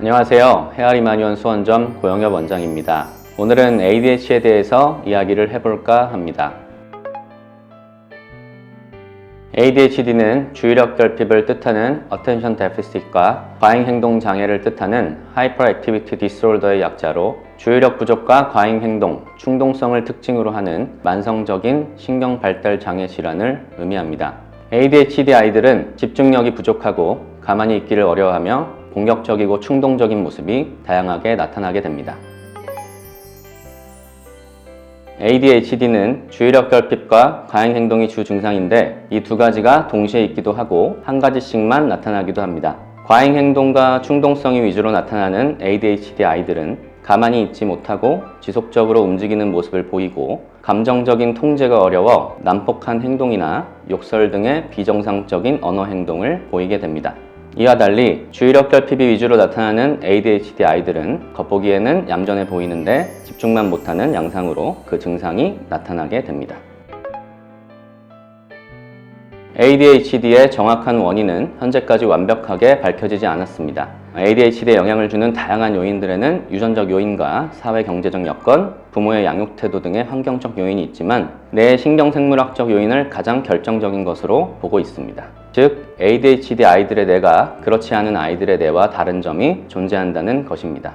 안녕하세요. 헤아리 마뉴원 수원점 고영엽 원장입니다. 오늘은 ADHD에 대해서 이야기를 해볼까 합니다. ADHD는 주의력 결핍을 뜻하는 Attention Deficit과 과잉 행동 장애를 뜻하는 Hyperactivity Disorder의 약자로 주의력 부족과 과잉 행동, 충동성을 특징으로 하는 만성적인 신경 발달 장애 질환을 의미합니다. ADHD 아이들은 집중력이 부족하고 가만히 있기를 어려워하며 공격적이고 충동적인 모습이 다양하게 나타나게 됩니다. ADHD는 주의력 결핍과 과잉 행동이 주 증상인데 이 두 가지가 동시에 있기도 하고 한 가지씩만 나타나기도 합니다. 과잉 행동과 충동성이 위주로 나타나는 ADHD 아이들은 가만히 있지 못하고 지속적으로 움직이는 모습을 보이고 감정적인 통제가 어려워 난폭한 행동이나 욕설 등의 비정상적인 언어 행동을 보이게 됩니다. 이와 달리 주의력 결핍이 위주로 나타나는 ADHD 아이들은 겉보기에는 얌전해 보이는데 집중만 못하는 양상으로 그 증상이 나타나게 됩니다. ADHD의 정확한 원인은 현재까지 완벽하게 밝혀지지 않았습니다. ADHD에 영향을 주는 다양한 요인들에는 유전적 요인과 사회 경제적 여건, 부모의 양육 태도 등의 환경적 요인이 있지만 뇌 신경생물학적 요인을 가장 결정적인 것으로 보고 있습니다. 즉, ADHD 아이들의 뇌가 그렇지 않은 아이들의 뇌와 다른 점이 존재한다는 것입니다.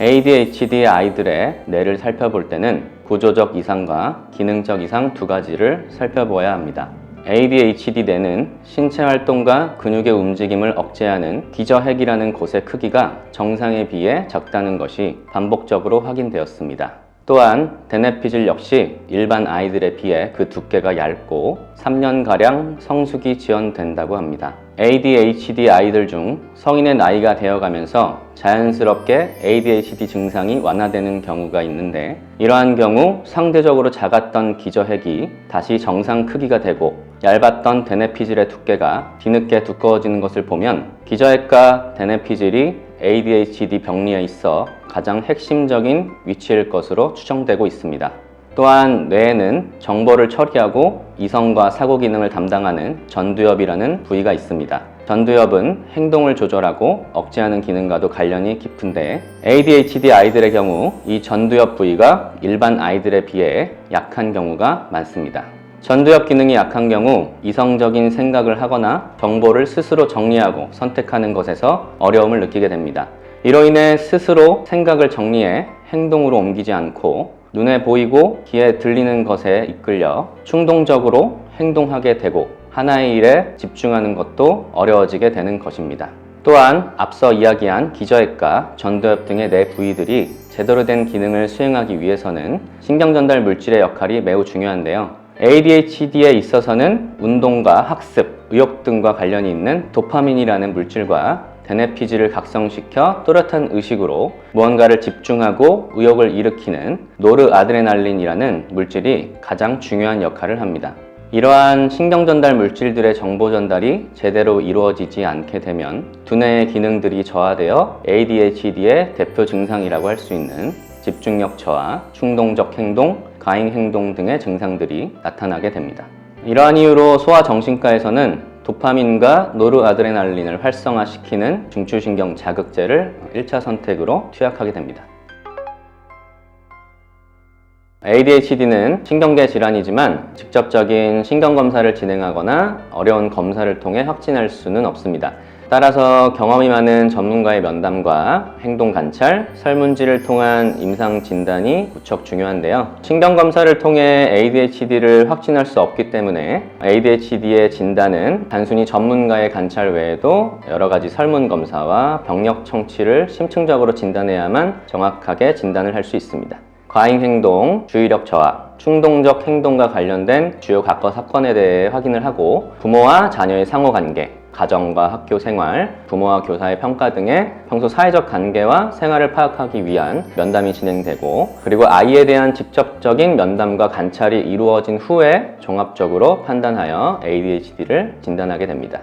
ADHD 아이들의 뇌를 살펴볼 때는 구조적 이상과 기능적 이상 두 가지를 살펴보아야 합니다. ADHD 뇌는 신체 활동과 근육의 움직임을 억제하는 기저핵이라는 곳의 크기가 정상에 비해 작다는 것이 반복적으로 확인되었습니다. 또한 대뇌피질 역시 일반 아이들에 비해 그 두께가 얇고 3년가량 성숙이 지연된다고 합니다. ADHD 아이들 중 성인의 나이가 되어가면서 자연스럽게 ADHD 증상이 완화되는 경우가 있는데 이러한 경우 상대적으로 작았던 기저핵이 다시 정상 크기가 되고 얇았던 대뇌피질의 두께가 뒤늦게 두꺼워지는 것을 보면 기저핵과 대뇌피질이 ADHD 병리에 있어 가장 핵심적인 위치일 것으로 추정되고 있습니다. 또한 뇌에는 정보를 처리하고 이성과 사고 기능을 담당하는 전두엽이라는 부위가 있습니다. 전두엽은 행동을 조절하고 억제하는 기능과도 관련이 깊은데 ADHD 아이들의 경우 이 전두엽 부위가 일반 아이들에 비해 약한 경우가 많습니다. 전두엽 기능이 약한 경우 이성적인 생각을 하거나 정보를 스스로 정리하고 선택하는 것에서 어려움을 느끼게 됩니다. 이로 인해 스스로 생각을 정리해 행동으로 옮기지 않고 눈에 보이고 귀에 들리는 것에 이끌려 충동적으로 행동하게 되고 하나의 일에 집중하는 것도 어려워지게 되는 것입니다. 또한 앞서 이야기한 기저핵과 전두엽 등의 뇌 부위들이 제대로 된 기능을 수행하기 위해서는 신경전달 물질의 역할이 매우 중요한데요. ADHD에 있어서는 운동과 학습, 의욕 등과 관련이 있는 도파민이라는 물질과 대뇌피질을 각성시켜 또렷한 의식으로 무언가를 집중하고 의욕을 일으키는 노르아드레날린이라는 물질이 가장 중요한 역할을 합니다. 이러한 신경전달 물질들의 정보 전달이 제대로 이루어지지 않게 되면 두뇌의 기능들이 저하되어 ADHD의 대표 증상이라고 할 수 있는 집중력 저하, 충동적 행동, 과잉 행동 등의 증상들이 나타나게 됩니다. 이러한 이유로 소아정신과에서는 도파민과 노르아드레날린을 활성화시키는 중추신경 자극제를 1차 선택으로 투약하게 됩니다. ADHD는 신경계 질환이지만 직접적인 신경검사를 진행하거나 어려운 검사를 통해 확진할 수는 없습니다. 따라서 경험이 많은 전문가의 면담과 행동 관찰, 설문지를 통한 임상 진단이 무척 중요한데요. 신경 검사를 통해 ADHD를 확진할 수 없기 때문에 ADHD의 진단은 단순히 전문가의 관찰 외에도 여러 가지 설문 검사와 병력 청취를 심층적으로 진단해야만 정확하게 진단을 할 수 있습니다. 과잉 행동, 주의력 저하, 충동적 행동과 관련된 주요 각거 사건에 대해 확인을 하고 부모와 자녀의 상호 관계, 가정과 학교 생활, 부모와 교사의 평가 등의 평소 사회적 관계와 생활을 파악하기 위한 면담이 진행되고 그리고 아이에 대한 직접적인 면담과 관찰이 이루어진 후에 종합적으로 판단하여 ADHD를 진단하게 됩니다.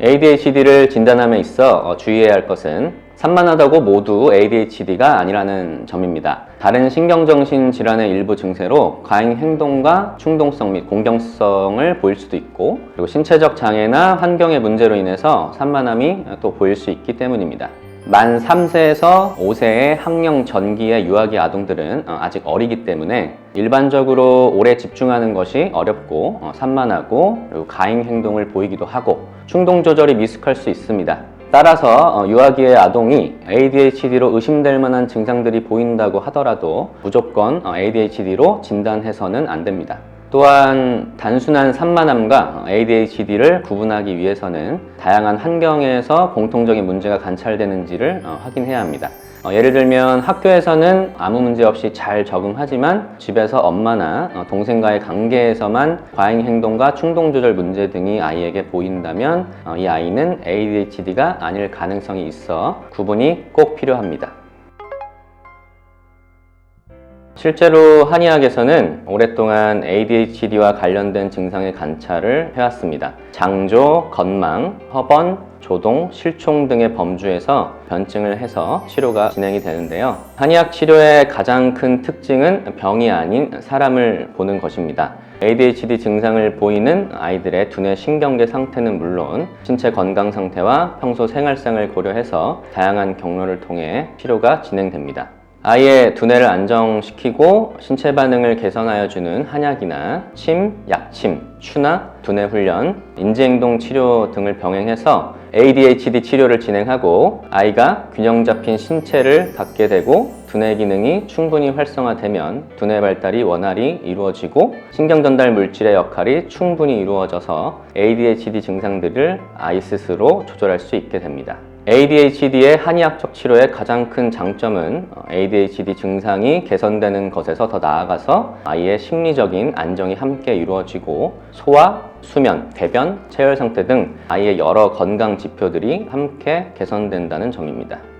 ADHD를 진단함에 있어 어, 주의해야 할 것은 산만하다고 모두 ADHD가 아니라는 점입니다. 다른 신경정신 질환의 일부 증세로 과잉 행동과 충동성 및 공경성을 보일 수도 있고 그리고 신체적 장애나 환경의 문제로 인해서 산만함이 또 보일 수 있기 때문입니다. 만 3세에서 5세의 학령 전기의 유아기 아동들은 어, 아직 어리기 때문에 일반적으로 오래 집중하는 것이 어렵고 어, 산만하고 그리고 가행 행동을 보이기도 하고 충동 조절이 미숙할 수 있습니다. 따라서 어, 유아기의 아동이 ADHD로 의심될 만한 증상들이 보인다고 하더라도 무조건 ADHD로 진단해서는 안 됩니다. 또한 단순한 산만함과 ADHD를 구분하기 위해서는 다양한 환경에서 공통적인 문제가 관찰되는지를 어, 확인해야 합니다. 어, 예를 들면 학교에서는 아무 문제 없이 잘 적응하지만 집에서 엄마나 어, 동생과의 관계에서만 과잉 행동과 충동 조절 문제 등이 아이에게 보인다면 어, 이 아이는 ADHD가 아닐 가능성이 있어 구분이 꼭 필요합니다. 실제로 한의학에서는 오랫동안 ADHD와 관련된 증상의 관찰을 해왔습니다. 장조, 건망, 허번, 조동, 실총 등의 범주에서 변증을 해서 치료가 진행이 되는데요. 한의학 치료의 가장 큰 특징은 병이 아닌 사람을 보는 것입니다. ADHD 증상을 보이는 아이들의 두뇌 신경계 상태는 물론 신체 건강 상태와 평소 생활상을 고려해서 다양한 경로를 통해 치료가 진행됩니다. 아이의 두뇌를 안정시키고 신체 반응을 개선하여 주는 한약이나 침, 약침, 추나 두뇌 훈련, 인지행동 치료 등을 병행해서 ADHD 치료를 진행하고 아이가 균형 잡힌 신체를 갖게 되고 두뇌 기능이 충분히 활성화되면 두뇌 발달이 원활히 이루어지고 신경 전달 물질의 역할이 충분히 이루어져서 ADHD 증상들을 아이 스스로 조절할 수 있게 됩니다. ADHD의 한의학적 치료의 가장 큰 장점은 어, ADHD 증상이 개선되는 것에서 더 나아가서 아이의 심리적인 안정이 함께 이루어지고 소화, 수면, 배변, 체열 상태 등 아이의 여러 건강 지표들이 함께 개선된다는 점입니다.